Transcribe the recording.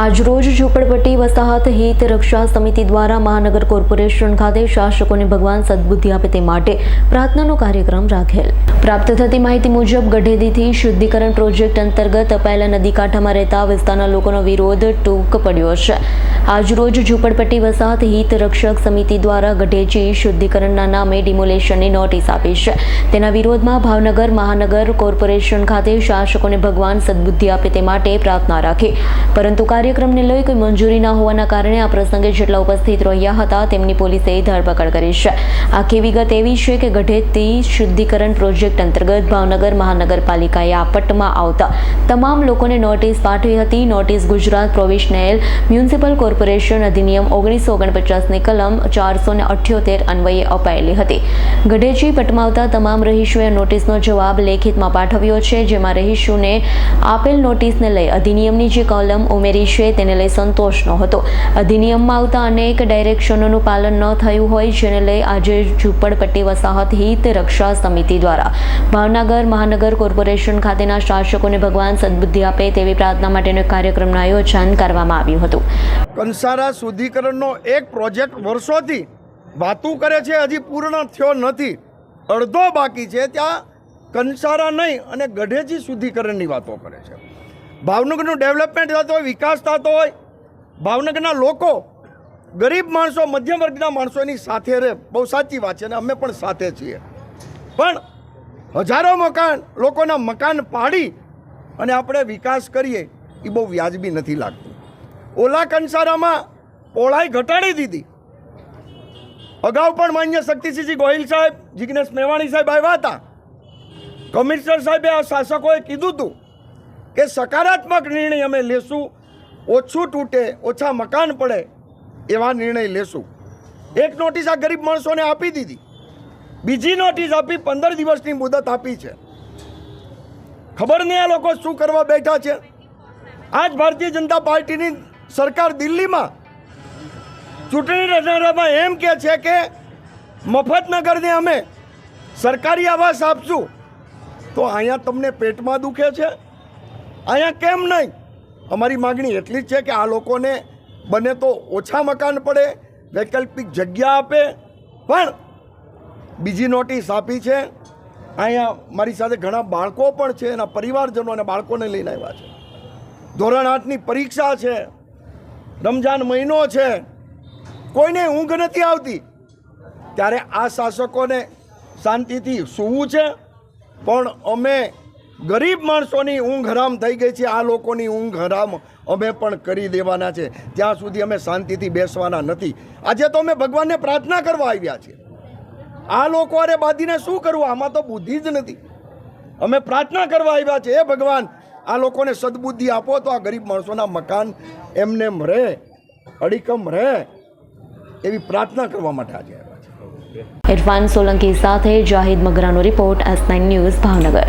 આજરોજ ઝૂંપડપટ્ટી વસાહત હિત રક્ષા સમિતિ દ્વારા મહાનગર કોર્પોરેશન ખાતે શાસકોને ભગવાન સદબુદ્ધિ આપે તે માટે પ્રાર્થનાનો કાર્યક્રમ રાખેલ. પ્રાપ્ત થતી માહિતી મુજબ, ગઢેદીથી શુદ્ધિકરણ પ્રોજેક્ટ અંતર્ગત અપાયેલા નદી કાંઠામાં રહેતા વિસ્તારના લોકોનો વિરોધ ટૂંક પડ્યો છે. આજરોજ ઝૂંપડપટ્ટી વસાહત હિત રક્ષક સમિતિ દ્વારા ગઢેચી શુદ્ધિકરણના નામે ડિમોલેશનની નોટિસ આપી છે. તેના વિરોધમાં ભાવનગર મહાનગર કોર્પોરેશન ખાતે શાસકોને ભગવાન સદબુદ્ધિ આપે તે માટે પ્રાર્થના રાખી, પરંતુ કાર્યક્રમને લઈ કોઈ મંજૂરી ના હોવાના કારણે આ પ્રસંગે જેટલા ઉપસ્થિત રહ્યા હતા, તેમની પોલીસે ધરપકડ કરી છે. આખી વિગત એવી છે કે ગઢેતી શુદ્ધિકરણ પ્રોજેક્ટ અંતર્ગત ભાવનગર મહાનગરપાલિકાએ આપટમાં આવતા તમામ લોકોને નોટિસ પાઠવી હતી. Notice Gujarat provisional municipal corporation અધિનિયમ ઓગણીસો ઓગણપચાસની કલમ ચારસો ને અઠ્યોતેર અન્વયે અપાયેલી હતી. ગઢેચી પટમાવતા તમામ રહીશોએ નોટિસનો જવાબ લેખિતમાં પાઠવ્યો છે, જેમાં રહીશોને આપેલ નોટિસને લઈ અધિનિયમની જે કોલમ ઉમેરી છે તેને લઈ સંતોષ નહોતો અધિનિયમમાં આવતા અનેક ડાયરેક્શનોનું પાલન ન થયું હોય, જેને લઈ આજે ઝૂંપડપટ્ટી વસાહત હિત રક્ષા સમિતિ દ્વારા. ભાવનગર મહાનગર કોર્પોરેશન ખાતેના શાસકોને ભગવાન સદબુદ્ધિ આપે તેવી પ્રાર્થના માટેનો કાર્યક્રમનું આયોજન કરવામાં આવ્યું હતું. કંસારા શુદ્ધિકરણનો એક પ્રોજેક્ટ વર્ષોથી વાતું કરે છે, હજી પૂર્ણ થયો નથી. અડધો બાકી છે, ત્યાં કંસારા નહીં અને ગઢેજી શુદ્ધિકરણની વાતો કરે છે. ભાવનગરનું ડેવલપમેન્ટ થતો હોય, વિકાસ થતો હોય, ભાવનગરના લોકો ગરીબ માણસો, મધ્યમ વર્ગના માણસોની સાથે રહે. બહુ સાચી વાત છે અને અમે પણ સાથે છીએ. પણ હજારો મકાન, લોકોના મકાન પાડી અને આપણે વિકાસ કરીએ, એ બહુ વ્યાજબી નથી લાગતું. ઓલા કંસારામાં પોળાઈ ઘટાડી દીધી. અગાઉ પણ માન્ય શક્તિસિંહજી ગોહિલ સાહેબ, જિગ્નેશ મેવાણી સાહેબ આવ્યા હતા. કમિશનર સાહેબે આ શાસકોએ કીધું હતું કે સકારાત્મક નિર્ણય અમે લેશું, ઓછું તૂટે, ઓછા મકાન પડે એવા નિર્ણય લેશું. એક નોટિસ આ ગરીબ માણસોને આપી દીધી. બીજી નોટિસ આપી, પંદર દિવસની મુદત આપી છે. ખબર નહીં આ લોકો શું કરવા બેઠા છે? આજ ભારતીય જનતા પાર્ટીની સરકાર દિલ્હીમાં ચૂંટણી રચનારામાં એમ કે છે કે મફતનગરને અમે સરકારી આવાસ આપશું. તો અહીંયા તમને પેટમાં દુખે છે અહીંયા કેમ નહીં? અમારી માગણી એટલી જ છે કે આ લોકોને બને તો ઓછા મકાન પડે, વૈકલ્પિક જગ્યા આપે. પણ બીજી નોટિસ આપી છે, અહીંયા મારી સાથે ઘણા બાળકો પણ છે, એના પરિવારજનો અને બાળકોને લઈને આવ્યા છે. ધોરણ આઠની પરીક્ષા છે રમજાન મહિનો છે, કોઈને ઊંઘ નથી આવતી. ત્યારે આ શાસકોને શાંતિથી સૂવું છે, પણ અમે ગરીબ માણસોની ઊંઘ હરામ થઈ ગઈ છે, આ લોકોની ઊંઘ હરામ અમે પણ કરી દેવાના છે. ત્યાં સુધી અમે શાંતિથી બેસવાના નથી. આજે તો અમે ભગવાનને પ્રાર્થના કરવા આવ્યા છીએ. આ લોકો અરે બાંધીને શું કરવું? આમાં તો બુદ્ધિ જ નથી. અમે પ્રાર્થના કરવા આવ્યા છે એ ભગવાન, આ લોકોને સદબુદ્ધિ આપો તો આ ગરીબ માણસોના મકાન એમને રહે અડીકમ રહે. એવી પ્રાર્થના કરવા માટે આજે આવ્યા છે ઇરફાન સોલંકી સાથે જાહિદ મગરાનો રિપોર્ટ એસ ન્યૂઝ ભાવનગર.